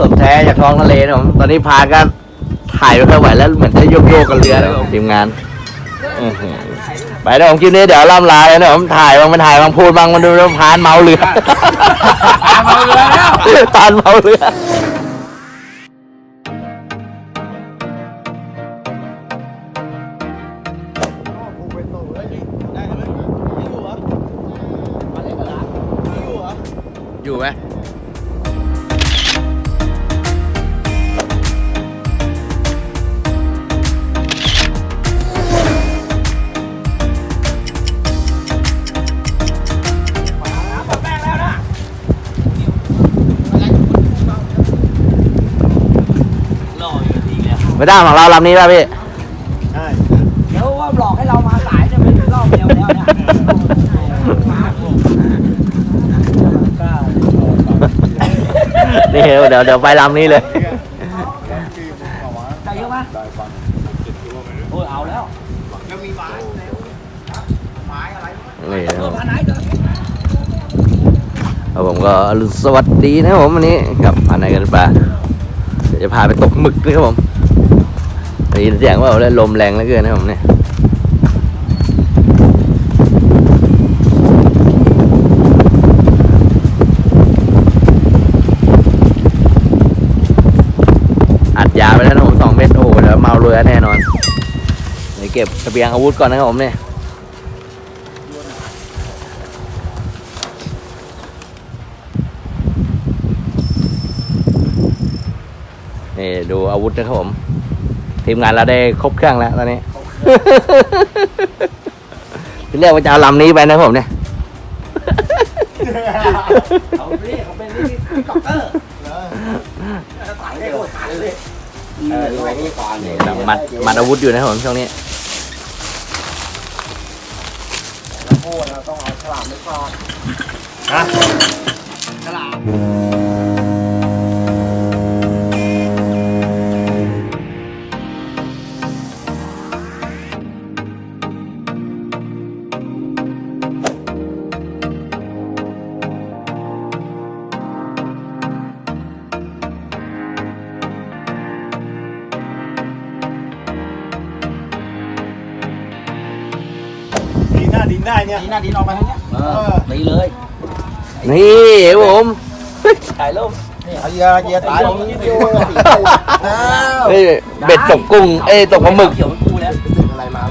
สนแท้จากท้องทะเลนะผมตอนนี้พากันถ่ายไม่ค่อยไหวแล้วเหมือนจะโยกโยกๆกันเรือแล้วผมทีมงานอื้อหือไปนะผมคลิปนี้เดี๋ยวล่ำลาเลยนะผมถ่ายบางมันถ่ายบางพูดบางมันดูแล้วพานเมาเรือพานเมาเรือแล้วพานเมาเรือ ไม่ได้ของเราลำนี้ป่ะพี่เดี๋ยวว่าหลอกให้เรามาสายจะเป็นรอบเดียวแล้วเนี่ยมาผมนี่เดี๋ยวเดี๋ยวเดี๋ยวไปลำนี้เลยได้เยอะไหมโอ้ยเอาแล้วนี่นะคตัวรับพันไหนเด้อครับผมก็อรุณสวัสดีนะครับผมวันนี้กับพาไหนกันปลาเดี๋ยวจะพาไปตกหมึกด้วยครับผม ได้ยินเสียงว่าเลยลมแรงเหลือเกินนะครับผมเนี่ยอัดยาไปแล้วนะผมสองเม็ดโอ้โหแล้วเมาเรือแน่นอนเดี๋ยวเก็บเสบียงอาวุธก่อนนะครับผมเนี่ยนี่ดูอาวุธนะครับผม ทีมงานเราได้ครบเครื่องแล้วตอนนี้ที่เรียกว่าจะเอาลำนี้ไปนะครับผมเนี่ยเขาเรียกเขาเป็นนี่ด็อกเตอร์สายได้โคตรขาดเลยเออดูไอ้นี่ก่อนนี่กำลังมัดมัดอาวุธอยู่นะครับผมช่วงนี้โอ้เราต้องเอาฉลามไปก่อนฉลาม ดีหน้าดินได้เนี่ยดีหน้าดีออกมาทางเนี้ยเออดีเลย นี่ครับผม ถ่ายรูปเอาเยียเยียตายตรงนี้ด้วยเอ้ยเบ็ดตกกุ้ง เอ้ยตกปลาหมึก เขียวมันกูแล้วติดอะไรมา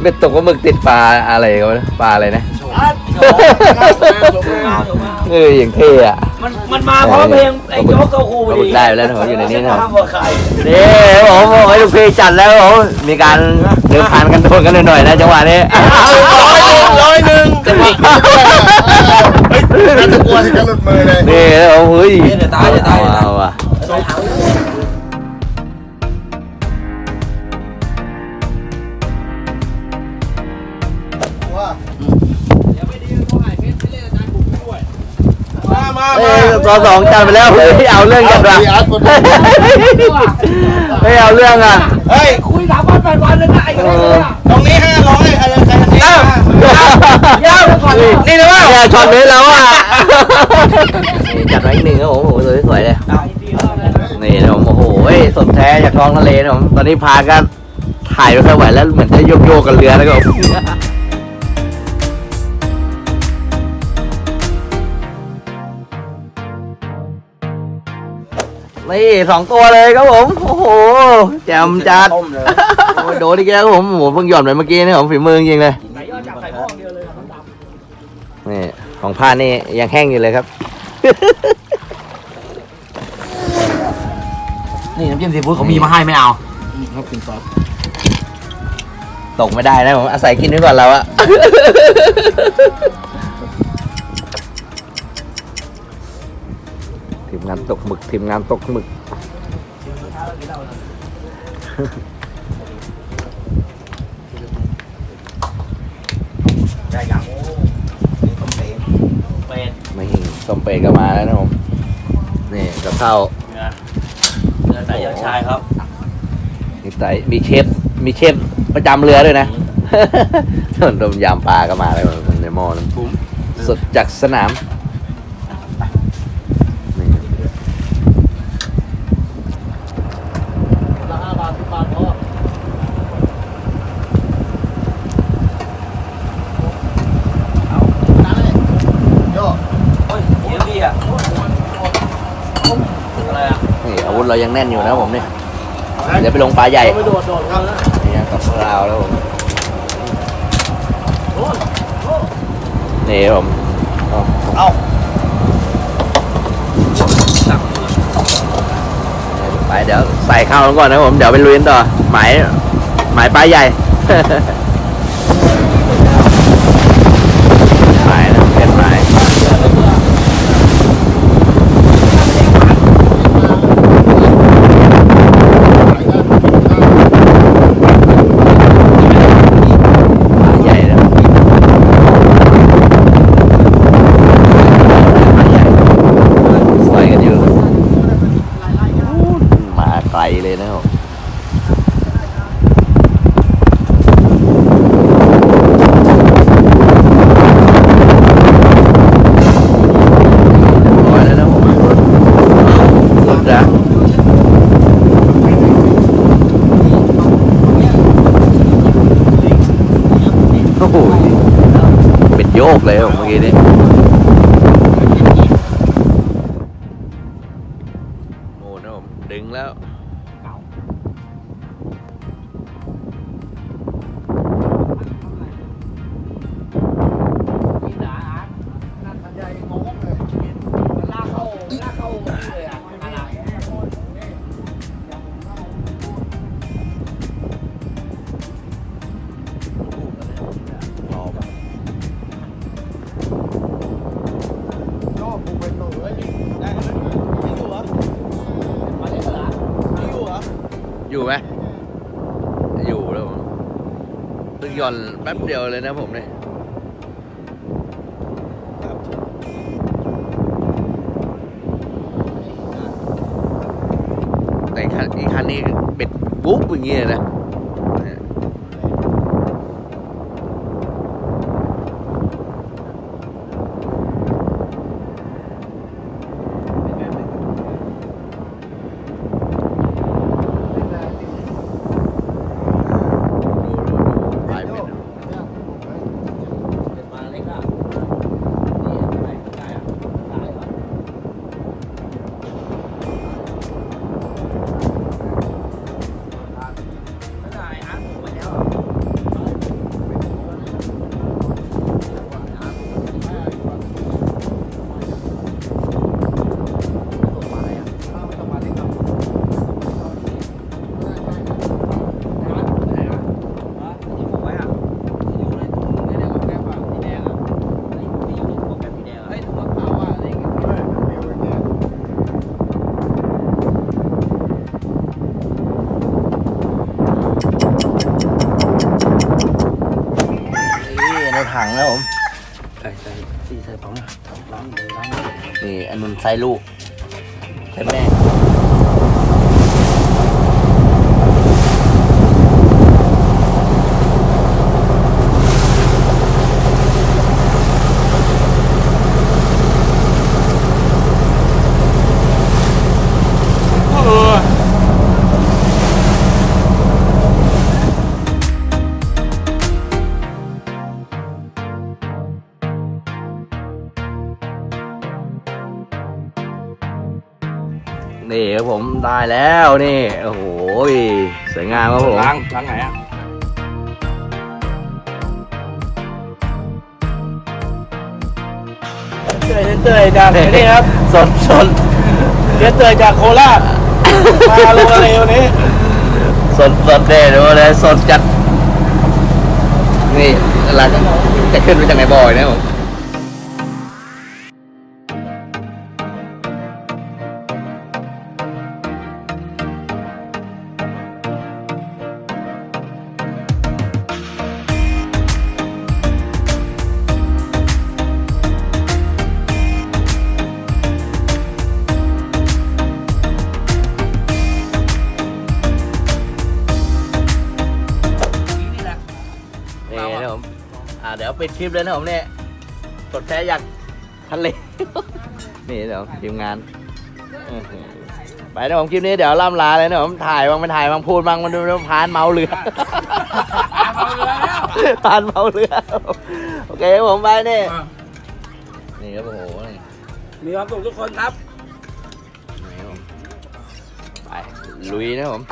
เบ็ดตกปลาหมึกติดปลาอะไรกันวะปลาอะไรนะเอออย่างเท่อะ มันมันมาเพราะเพลงไอ้โจ๊กเกาคูปลาหมึกได้แล้วนะผมอยู่ในนี้นะครับห้ามว่าใครนี่ครับผมโอ้ยลูกพี่จัดแล้วครับผมมีการเดินผ่านกันโดนกันหน่อยๆนะจังหวะนี้ร้อยหนึ่งจะมีน่าจะกลัวถึงจะหลุดมือเลยนี่แล้วเฮ้ยเดี๋ยวตายเดี๋ยวตายเอาเอาอะ มามาเอ้ยตัวสองจัดไปแล้วเฮ้ยเอาเรื่องจัดว่ะเฮ้ยเอาเรื่องอะเฮ้ยคุยสามวันแปดวันเลยนะไอ้คนนี้อะตรงนี้ห้าร้อยอะไรใครจะซื้อยาวก่อนเลยนี่นะว่าแกช็อตนี้แล้วอะนี่จัดไว้อีกหนึ่งครับผมโอ้โหสวยๆเลยนี่นะผมโอ้โหสนแท้จากท้องทะเลนะผมตอนนี้พากันถ่ายไม่ค่อยไหวแล้วเหมือนจะโยกโยกๆกันเรือแล้วก็ นี่สองตัวเลยครับผม โอ้โหแจ่มจัดต้มเลยโอ้ยโดนอีกแล้วครับผมโอ้โหเพิ่งหย่อนไปเมื่อกี้นี่ผมฝีมือจริงๆเลยใส่ยอดจับใส่หม้อเดียวเลยน้ำดำนี่ของพานี่ยังแห้งอยู่เลยครับ นี่น้ำจิ้มซีฟู้ดเขามีมาให้ไม่เอาตกไม่ได้นะผมอาศัยกินไว้ก่อนเราอะ ทีมงานตกหมึกทีมงานตกหมึก ได้ยังต้มเป็ดเป็ดไม่หิงต้มเป็ดก็มาแล้วนะผมนี่กับข้าวเนื้อเนื้อไก่ยอดชายครับมีไตมีเชฟมีเชฟประจำเรือด้วยนะส่วนต้มยำปลาก็มาแล้วมันในหม้อนั้นสดจากสนามนี่ เรายังแน่นอยู่นะผมเนี่ยเดี๋ยวไปลงปลาใหญ่ไปโดดโดดครับนี่ครับกับพวกเราแล้วผมนี่ผมเอาไปเดี๋ยวใส่ข้าวก่อนนะผมเดี๋ยวไปลุยกันต่อหมายหมายปลาใหญ่ หมายนะเป็นหมาย ใหญ่แล้วใส่กันอยู่มาไกลเลยนะครับร้อยแล้วนะผมสุดนะโอ้โห เป็นโยกเลยผมเมื่อกี้นี้ ตึงหย่อนแป๊บเดียวเลยนะผมเนี่ยแต่อีกคันนี้เป็ดปุ๊บอย่างเงี้ยนะ สี่ใส่ปั๊มนะล้างเลยล้างเลยนี่อันนั้นไซส์ลูกใส่แม่ ครับผมได้แล้วนี่โอ้โหสวยงามครับผมล้างล้างไหนอะเตยเตยจากนี่ครับสดสดเดี๋ยวเตยจากโคราชมาลงทะเลวันนี้สดสดเด็ดเลยสดจัดนี่อะไรจะขึ้นไปจากไหนบ่อยนะผม ปิดคลิปเลยนะผมเนี่ยกดแชร์อยากทะเล นี่เดี๋ยวทีมงานอื้อหือไปนะผมคลิปนี้เดี๋ยวล่ำลาเลยนะผมถ่ายบางไม่ถ่ายบางพูดบางมันดูแล้วพานเมาเรือพานเมาเรือโอเคครับผมไปนี่นี่ครับโอ้โหนี่มีความสุขทุกคนครับนี่ครับผมลุยนะครับผม